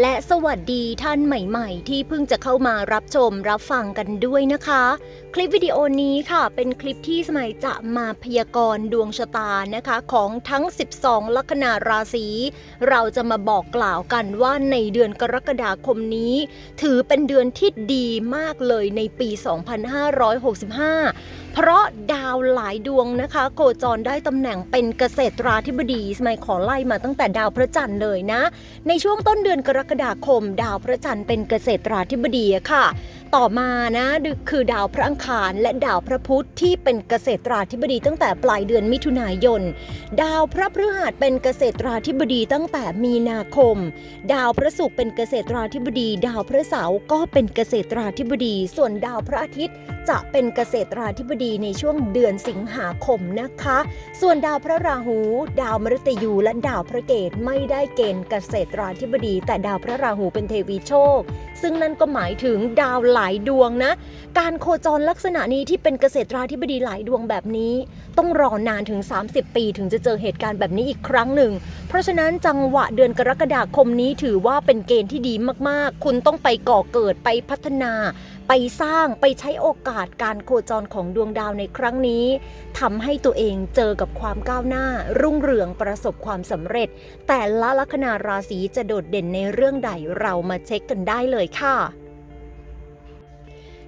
และสวัสดีท่านใหม่ๆ ที่เพิ่งจะเข้ามารับชมรับฟังกันด้วยนะคะ คลิปวิดีโอนี้ค่ะ เป็นคลิปที่สมัยจะมาพยากรณ์ดวงชะตานะคะของทั้ง 12 ลัคนาราศี เราจะมาบอกกล่าวกันว่าในเดือนกรกฎาคมนี้ ถือเป็นเดือนที่ดีมากเลยในปี 2565เพราะดาวหลายดวงนะคะ โคจรได้ตำแหน่งเป็นเกษตราธิบดี สมัยขอไล่มาตั้งแต่ดาวพระจันทร์เลยนะ ในช่วงต้นเดือนกรกฎาคม ดาวพระจันทร์เป็นเกษตราธิบดีค่ะ ต่อมานะคือดาวพระอังคารและดาวพระพุธที่เป็นเกษตราธิบดีตั้งแต่ปลายเดือนมิถุนายน ดาวพระพฤหัสเป็นเกษตราธิบดีตั้งแต่มีนาคม ดาวพระศุกร์เป็นเกษตราธิบดี ดาวพระเสาร์ก็เป็นเกษตราธิบดี ส่วนดาวพระอาทิตย์จะเป็นเกษตราธิบดีในช่วงเดือนสิงหาคมนะคะ ส่วนดาวพระราหู ดาวมฤตยูและดาวพระเกตไม่ได้เกณฑ์เกษตราธิบดี แต่ดาวพระราหูเป็นเทวีโชค ซึ่งนั่นก็หมายถึงดาวหลัายดวงนะ การโคจรลักษณะนี้ที่เป็นเกษตราธิบดีหลายดวงแบบนี้ ต้องรอนานถึง 30 ปีถึงจะเจอเหตุการณ์แบบนี้อีกครั้งหนึ่ง เพราะฉะนั้นจังหวะเดือนกรกฎาคมนี้ถือว่าเป็นเกณฑ์ที่ดีมากๆ คุณต้องไปก่อเกิดไปพัฒนา ไปสร้างไปใช้โอกาสการโคจรของดวงดาวในครั้งนี้ทำให้ตัวเองเจอกับความก้าวหน้า รุ่งเรืองประสบความสำเร็จ แต่ละลัคนาราศีจะโดดเด่นในเรื่องใดเรามาเช็คกันได้เลยค่ะ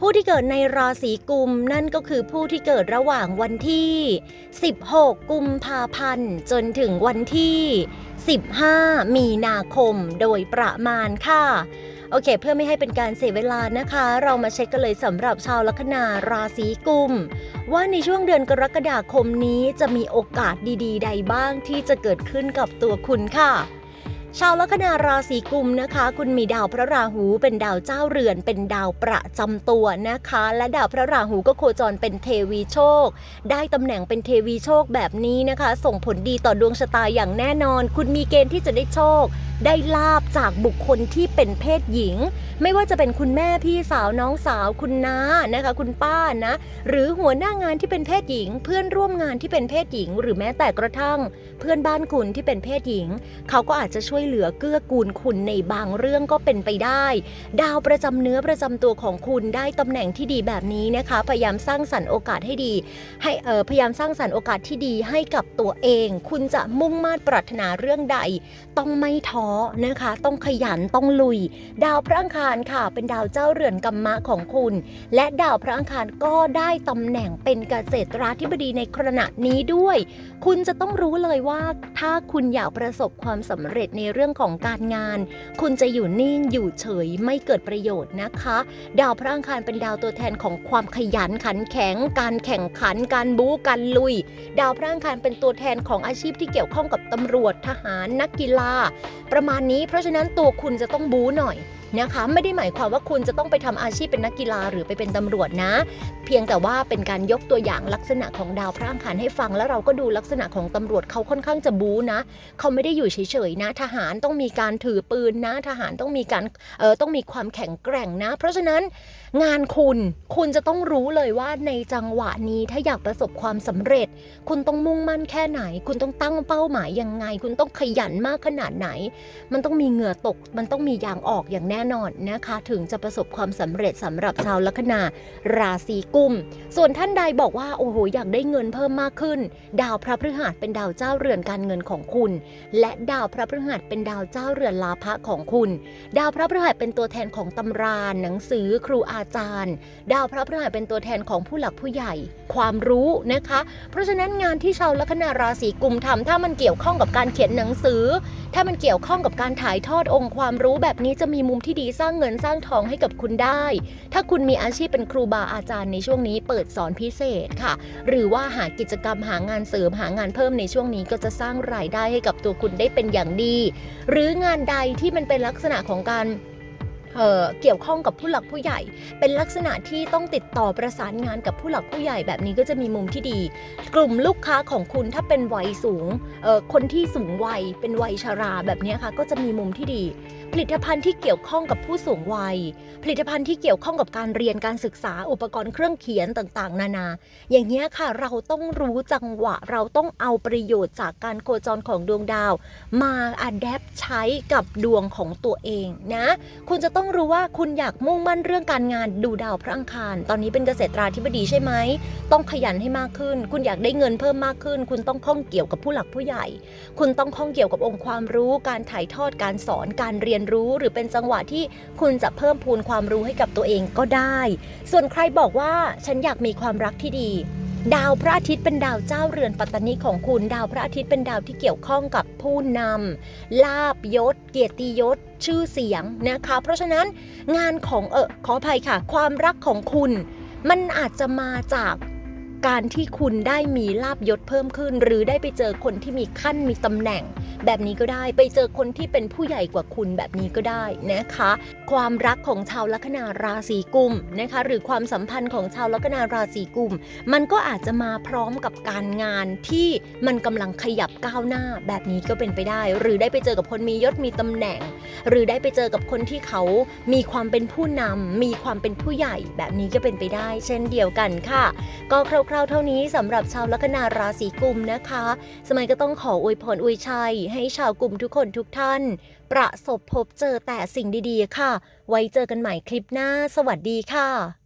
ผู้ที่เกิดในราศีกุมนั่นก็คือผู้ที่เกิดระหว่างวันที่ 16 กุมภาพันธ์ จนถึงวันที่ 15 มีนาคมโดยประมาณค่ะ โอเค เพื่อไม่ให้เป็นการเสียเวลานะคะ เรามาเช็คกันเลยสำหรับชาวลัคนาราศีกุม ว่าในช่วงเดือนกรกฎาคมนี้จะมีโอกาสดี ๆ ใดบ้างที่จะเกิดขึ้นกับตัวคุณค่ะ ชาวลัคนาราศีกุมนะคะ คุณมีดาวพระราหูเป็นดาวเจ้าเรือน เป็นดาวประจำตัวนะคะ และดาวพระราหูก็โคจรเป็นเทวีโชค ได้ตำแหน่งเป็นเทวีโชคแบบนี้นะคะ ส่งผลดีต่อดวงชะตาอย่างแน่นอน คุณมีเกณฑ์ที่จะได้โชค ได้ลาบจากบุคคลที่เป็นเพศหญิง ไม่ว่าจะเป็นคุณแม่พี่สาวน้องสาว คุณน้านะคะ คุณป้านะ หรือหัวหน้างานที่เป็นเพศหญิง เพื่อนร่วมงานที่เป็นเพศหญิง หรือแม้แต่กระทั่ง เพื่อนบ้านคุณที่เป็นเพศหญิง เขาก็อาจจะช่วยเหลือเกื้อกูลคุณในบางเรื่องก็เป็นไปได้ ดาวประจำเนื้อประจำตัวของคุณได้ตำแหน่งที่ดีแบบนี้นะคะ พยายามสร้างสรรค์โอกาสให้ดี ให้เออพยายามสร้างสรรค์โอกาสที่ดีให้กับตัวเอง คุณจะมุ่งมา่ปรารถนาเรื่องใด ต้องไม่ท้อนะคะ ต้องขยันต้องลุย ดาวพระอังคารค่ะ เป็นดาวเจ้าเรือนกรรมะของคุณ และดาวพระอังคารก็ได้ตำแหน่งเป็นเกษตราธิบดีในขณะนี้ด้วย คุณจะต้องรู้เลยว่า ถ้าคุณอยากประสบความสำเร็จในเรื่องของการงาน คุณจะอยู่นิ่งอยู่เฉยไม่เกิดประโยชน์นะคะ ดาวพระอังคารเป็นดาวตัวแทนของความขยันขันแข็ง การแข่งขัน การบู๊การลุย ดาวพระอังคารเป็นตัวแทนของอาชีพที่เกี่ยวข้องกับตำรวจทหารนักกีฬา ประมาณนี้เพราะฉะนั้นตัวคุณจะต้องบู๊หน่อย นะคะไม่ได้หมายความว่าคุณจะต้องไปทำอาชีพเป็นนักกีฬาหรือไปเป็นตำรวจนะ เพียงแต่ว่าเป็นการยกตัวอย่างลักษณะของดาวพระอังคารให้ฟัง แล้วเราก็ดูลักษณะของตำรวจเขาค่อนข้างจะบู๊นะเขาไม่ได้อยู่เฉยๆนะ ทหารต้องมีการถือปืนนะ ทหารต้องมีการเออต้องมีความแข็งแกร่งนะ เพราะฉะนั้นงานคุณคุณจะต้องรู้เลยว่าในจังหวะนี้ถ้าอยากประสบความสำเร็จ คุณต้องมุ่งมั่นแค่ไหน คุณต้องตั้งเป้าหมายยังไง คุณต้องขยันมากขนาดไหน มันต้องมีเหงื่อตก มันต้องมียางออกอย่างแน่นอนนะคะ ถึงจะประสบความสำเร็จสำหรับชาวลัคนาราศีกุม ส่วนท่านใดบอกว่าโอ้โหอยากได้เงินเพิ่มมากขึ้น ดาวพระพฤหัสเป็นดาวเจ้าเรือนการเงินของคุณ และดาวพระพฤหัสเป็นดาวเจ้าเรือนลาภะของคุณ ดาวพระพฤหัสเป็นตัวแทนของตำราหนังสือครูอาจารย์ ดาวพระพฤหัสเป็นตัวแทนของผู้หลักผู้ใหญ่ ความรู้นะคะ เพราะฉะนั้นงานที่ชาวลัคนาราศีกุมทำถ้ามันเกี่ยวข้องกับการเขียนหนังสือ ถ้ามันเกี่ยวข้องกับการถ่ายทอดองค์ความรู้แบบนี้จะมีมุมที่ดีสร้างเงินสร้างทองให้กับคุณได้ ถ้าคุณมีอาชีพเป็นครูบาอาจารย์ในช่วงนี้เปิดสอนพิเศษค่ะ หรือว่าหากิจกรรมหางานเสริมหางานเพิ่มในช่วงนี้ก็จะสร้างรายได้ให้กับตัวคุณได้เป็นอย่างดี หรืองานใดที่มันเป็นลักษณะของการเอ่อเกี่ยวข้องกับผู้หลักผู้ใหญ่ เป็นลักษณะที่ต้องติดต่อประสานงานกับผู้หลักผู้ใหญ่แบบนี้ก็จะมีมุมที่ดี กลุ่มลูกค้าของคุณถ้าเป็นวัยสูงเอ่อคนที่สูงวัยเป็นวัยชราแบบนี้ค่ะก็จะมีมุมที่ดี ลิตภัณฑ์ที่เกี่ยวข้องกับผู้สูงวัย ผลิตภัณฑ์ที่เกี่ยวข้องกับการเรียนการศึกษาอุปกรณ์เครื่องเขียนต่างๆ นานา อย่างเงี้ค่ะเราต้องรู้จังหวะเราต้องเอาประโยชน์จากการโคจรของดวงดาว มาอัดแอปใช้กับดวงของตัวเองนะ คุณจะต้องรู้ว่าคุณอยากมุ่งมั่นเรื่องการงานดูดาวพระอังคาร ตอนนี้เป็นเกษตราธิบดีใช่ไหมต้องขยันให้มากขึ้น คุณอยากได้เงินเพิ่มมากขึ้น คุณต้องข้องเกี่ยวกับผู้หลักผู้ใหญ่ คุณต้องข้องเกี่ยวกับองค์ความรู้การถ่ายทอดการสอนการเรียนรู้ หรือเป็นจังหวะที่คุณจะเพิ่มพูนความรู้ให้กับตัวเองก็ได้ ส่วนใครบอกว่าฉันอยากมีความรักที่ดี ดาวพระอาทิตย์เป็นดาวเจ้าเรือนปัตตานีของคุณ ดาวพระอาทิตย์เป็นดาวที่เกี่ยวข้องกับผู้นำลาบยศ เกียรติยศ ชื่อเสียงนะคะ เพราะฉะนั้นงานของเออขออภัยค่ะ ความรักของคุณ มันอาจจะมาจาก การที่คุณได้มีลาบยศเพิ่มขึ้น หรือได้ไปเจอคนที่มีขั้นมีตำแหน่ง แบบนี้ก็ได้ไปเจอคนที่เป็นผู้ใหญ่กว่าคุณแบบนี้ก็ได้นะคะ ความรักของชาวลัคนาราศีกุมนะคะ หรือความสัมพันธ์ของชาวลัคนาราศีกุม มันก็อาจจะมาพร้อมกับการงานที่มันกำลังขยับก้าวหน้า แบบนี้ก็เป็นไปได้ หรือได้ไปเจอกับคนมียศมีตำแหน่ง หรือได้ไปเจอกับคนที่เขามีความเป็นผู้นำมีความเป็นผู้ใหญ่ แบบนี้ก็เป็นไปได้ เช่นเดียวกันค่ะ ก็คร่าคราวๆเท่านี้สำหรับชาวลัคนาราศีกุมนะคะ สมัยก็ต้องขออวยพรอวยชัย ให้ชาวกลุ่มทุกคนทุกท่าน ประสบพบเจอแต่สิ่งดีๆค่ะ ไว้เจอกันใหม่คลิปหน้า สวัสดีค่ะ